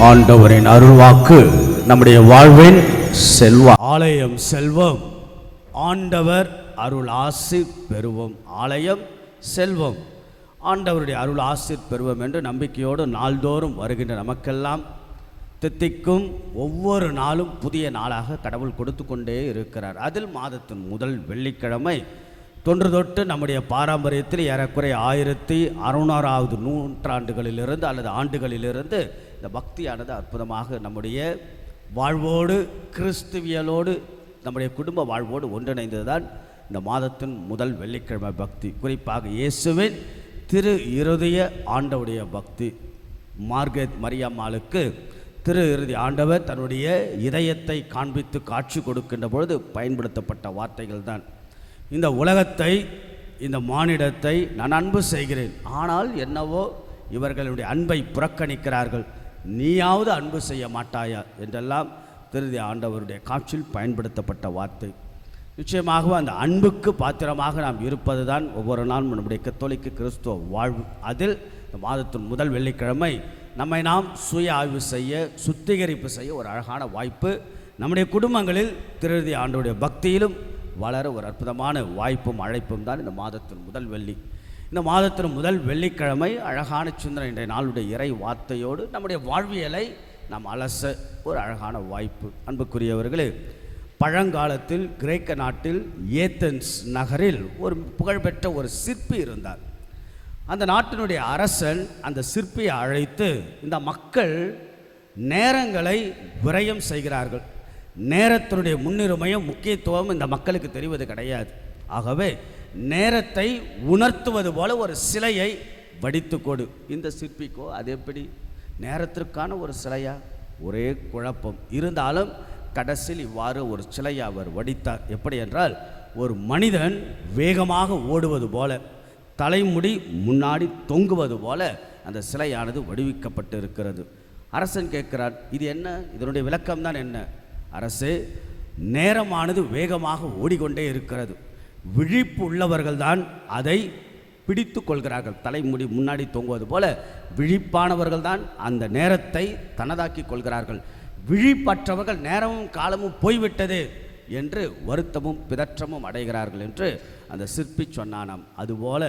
ஆண்டவரின் அருள்வாக்கு நம்முடைய வாழ்வின் செல்வம். ஆலயம் செல்வம். ஆண்டவர் அருள் ஆசி பெறுவோம். ஆலயம் செல்வம். ஆண்டவருடைய அருள் ஆசி பெறுவோம் என்று நம்பிக்கையோடு நாள்தோறும் வருகின்ற நமக்கெல்லாம் தித்திக்கும் ஒவ்வொரு நாளும் புதிய நாளாக கடவுள் கொடுத்து கொண்டே இருக்கிறார். அதில் மாதத்தின் முதல் வெள்ளிக்கிழமை தொன்று தொட்டு நம்முடைய பாரம்பரியத்தில் ஏறக்குறைய ஆயிரத்தி அறுநூறாவது நூற்றாண்டுகளிலிருந்து அல்லது ஆண்டுகளிலிருந்து இந்த பக்தியானது அற்புதமாக நம்முடைய வாழ்வோடு கிறிஸ்துவியலோடு நம்முடைய குடும்ப வாழ்வோடு ஒன்றிணைந்தது தான் இந்த மாதத்தின் முதல் வெள்ளிக்கிழமை பக்தி. குறிப்பாக இயேசுவின் திரு இருதய ஆண்டவுடைய பக்தி. மார்கெட் மரியம்மாளுக்கு திரு இறுதி ஆண்டவர் தன்னுடைய இதயத்தை காண்பித்து காட்சி கொடுக்கின்ற பொழுது பயன்படுத்தப்பட்ட வார்த்தைகள் தான் இந்த உலகத்தை இந்த மானிடத்தை நான் அன்பு செய்கிறேன். ஆனால் என்னவோ இவர்களுடைய அன்பை புறக்கணிக்கிறார்கள். நீயாவது அன்பு செய்ய மாட்டாயா? என்றெல்லாம் திருதி ஆண்டவருடைய காட்சியில் பயன்படுத்தப்பட்ட வார்த்தை. நிச்சயமாகவும் அந்த அன்புக்கு பாத்திரமாக நாம் இருப்பது தான் ஒவ்வொரு நாளும் நம்முடைய கத்தோலிக்க கிறிஸ்துவ வாழ்வு. அதில் இந்த மாதத்தின் முதல் வெள்ளிக்கிழமை நம்மை நாம் சுய ஆய்வு செய்ய சுத்திகரிப்பு செய்ய ஒரு அழகான வாய்ப்பு. நம்முடைய குடும்பங்களில் திருதி ஆண்டவருடைய பக்தியிலும் வளர ஒரு அற்புதமான வாய்ப்பும் அழைப்பும் தான் இந்த மாதத்தின் முதல் வெள்ளி. இந்த மாதத்தின் முதல் வெள்ளிக்கிழமை அழகான சுந்தரன் இன்றைய நாளுடைய இறை வார்த்தையோடு நம்முடைய வாழ்வியலை நாம் அலச ஒரு அழகான வாய்ப்பு. அன்புக்குரியவர்களே பழங்காலத்தில் கிரேக்க நாட்டில் ஏத்தன்ஸ் நகரில் ஒரு புகழ்பெற்ற ஒரு சிற்பி இருந்தார். அந்த நாட்டினுடைய அரசன் அந்த சிற்பியை அழைத்து இந்த மக்கள் நேரங்களை விரயம் செய்கிறார்கள். நேரத்தினுடைய முன்னுரிமையும் முக்கியத்துவம் இந்த மக்களுக்கு தெரிவது கிடையாது. ஆகவே நேரத்தை உணர்த்துவது போல ஒரு சிலையை வடித்து கொடு இந்த சிற்பிக்கோ அது எப்படி? நேரத்திற்கான ஒரு சிலையா? ஒரே குழப்பம். இருந்தாலும் கடைசியில் இவ்வாறு ஒரு சிலையை அவர் வடித்தார். எப்படி என்றால் ஒரு மனிதன் வேகமாக ஓடுவது போல தலைமுடி முன்னாடி தொங்குவது போல அந்த சிலையானது வடிவிக்கப்பட்டு இருக்கிறது அரசன் கேட்கிறார் இது என்ன? இதனுடைய விளக்கம் தான் என்ன? அரசு நேரமானது வேகமாக ஓடிக்கொண்டே இருக்கிறது. விழிப்பு உள்ளவர்கள்தான் அதை பிடித்து கொள்கிறார்கள் தலைமுடி முன்னாடி தொங்குவது போல விழிப்பானவர்கள் தான் அந்த நேரத்தை தனதாக்கி கொள்கிறார்கள். விழிப்பற்றவர்கள் நேரமும் காலமும் போய்விட்டது என்று வருத்தமும் பிதற்றமும் அடைகிறார்கள் என்று அந்த சிற்பி சொன்னானாம். அதுபோல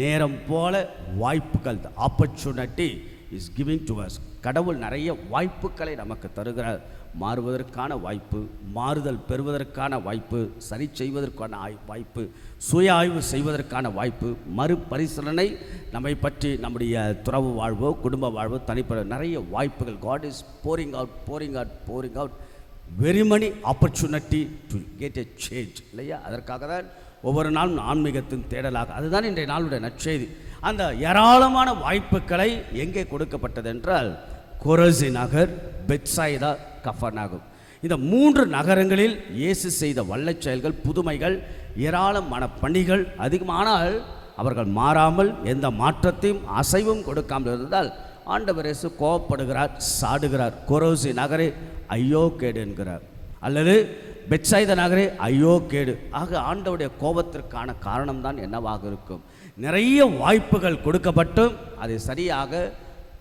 நேரம் போல வாய்ப்புகள் opportunity is giving to us கடவுள் நிறைய வாய்ப்புகளை நமக்கு தருகிறார். மாறுவதற்கான வாய்ப்பு மாறுதல் பெறுவதற்கான வாய்ப்பு சரி செய்வதற்கான வாய்ப்பு சுய ஆய்வு செய்வதற்கான வாய்ப்பு மறுபரிசீலனை நம்மை பற்றி நம்முடைய துறவு வாழ்வோ குடும்ப வாழ்வோ தனிப்பட நிறைய வாய்ப்புகள். God is pouring out pouring out pouring out very many opportunity to get a change இல்லையா? அதற்காக தான் ஒவ்வொரு நாளும் ஆன்மீகத்தின் தேடலாக அதுதான் இன்றைய நாளுடைய நற்செய்தி. அந்த ஏராளமான வாய்ப்புகளை எங்கே கொடுக்கப்பட்டது என்றால் கொரசி நகர் பெட்சாயிதா கஃபர்நாகும் இந்த மூன்று நகரங்களில் இயேசு செய்த வல்லச் செயல்கள் புதுமைகள் ஏராளமான பணிகள் அதிகமானால் அவர்கள் மாறாமல் எந்த மாற்றத்தையும் அசைவும் கொடுக்காமல் இருந்தால் ஆண்டவர் இயேசு கோபப்படுகிறார் சாடுகிறார். கொரோசி நகரே ஐயோ கேடு என்கிறார். அல்லது பெட்சாயுத நகரே ஐயோ கேடு ஆக ஆண்டவுடைய கோபத்திற்கான காரணம்தான் என்னவாக இருக்கும். நிறைய வாய்ப்புகள் கொடுக்கப்பட்டும் அதை சரியாக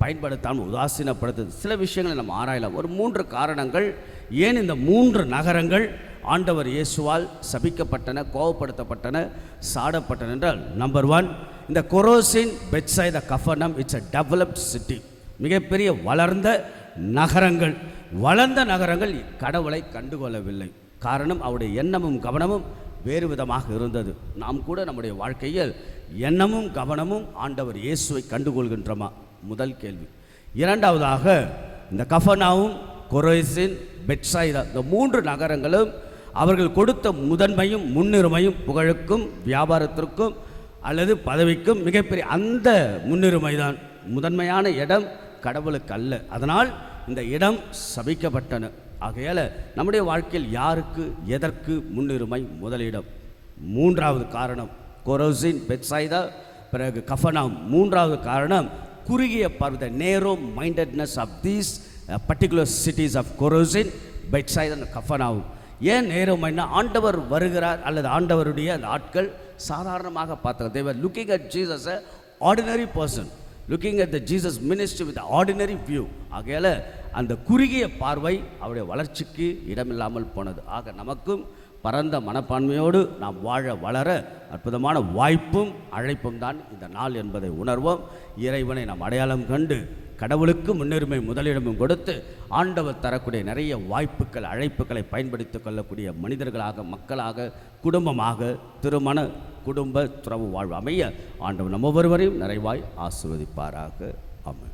பயன்படுத்தாமல் உதாசீனப்படுத்துது. சில விஷயங்களை நம்ம ஆராயலாம். ஒரு மூன்று காரணங்கள். ஏன் இந்த மூன்று நகரங்கள் ஆண்டவர் இயேசுவால் சபிக்கப்பட்டன கோபப்படுத்தப்பட்டன சாடப்பட்டன என்றால் நம்பர் ஒன் இந்த கொரோசின் பெட்ஸை the Capernaum it's a developed city மிகப்பெரிய வளர்ந்த நகரங்கள். வளர்ந்த நகரங்கள் கடவுளை கண்டுகொள்ளவில்லை. காரணம் அவருடைய எண்ணமும் கவனமும் வேறு விதமாக இருந்தது. நாம் கூட நம்முடைய வாழ்க்கையில் எண்ணமும் கவனமும் ஆண்டவர் இயேசுவை கண்டுகொள்கின்றோமா? முதல் கேள்வி. இரண்டாவதாக இந்த கஃபனாவும் கொரோசின் பெட்சாயிதா இந்த மூன்று நகரங்களும் அவர்கள் கொடுத்த முதன்மையும் முன்னுரிமையும் புகழுக்கும் வியாபாரத்திற்கும் அல்லது பதவிக்கும் மிகப்பெரிய அந்த முன்னுரிமை தான் முதன்மையான இடம் கடவுளுக்கு அல்ல. அதனால் இந்த இடம் சபிக்கப்பட்டன. ஆகையால் நம்முடைய வாழ்க்கையில் யாருக்கு எதற்கு முன்னுரிமை முதலிடம்? மூன்றாவது காரணம் கொரோசின் பெட்சாய்தா பிறகு கஃபனாம் மூன்றாவது காரணம் குறுகிய பார்வை narrow mindedness of these particular cities of Chorazin Bethsaida கஃபனாவும் ஏன் நேரம் மைண்ட்னா ஆண்டவர் வருகிறார் அல்லது ஆண்டவருடைய அந்த ஆட்கள் சாதாரணமாக பார்த்தாங்க they were looking at Jesus a ordinary person looking at the Jesus ministry with ordinary view ஆகையால் அந்த குறுகிய பார்வை அவருடைய வளர்ச்சிக்கு இடமில்லாமல் போனது. ஆக நமக்கும் பரந்த மனப்பான்மையோடு நாம் வாழ வளர அற்புதமான வாய்ப்பும் அழைப்பும் தான் இந்த நாள் என்பதை உணர்வோம். இறைவனை நாம் அடையாளம் கண்டு கடவுளுக்கு முன்னுரிமை முதலிடமும் கொடுத்து ஆண்டவர் தரக்கூடிய நிறைய வாய்ப்புகள் அழைப்புகளை பயன்படுத்திக் கொள்ளக்கூடிய மனிதர்களாக மக்களாக குடும்பமாக திருமண குடும்ப துறவு வாழ்வு அமைய ஆண்டவர் நம்ம ஒவ்வொருவரையும் நிறைவாய் ஆசிர்வதிப்பாராக. அமை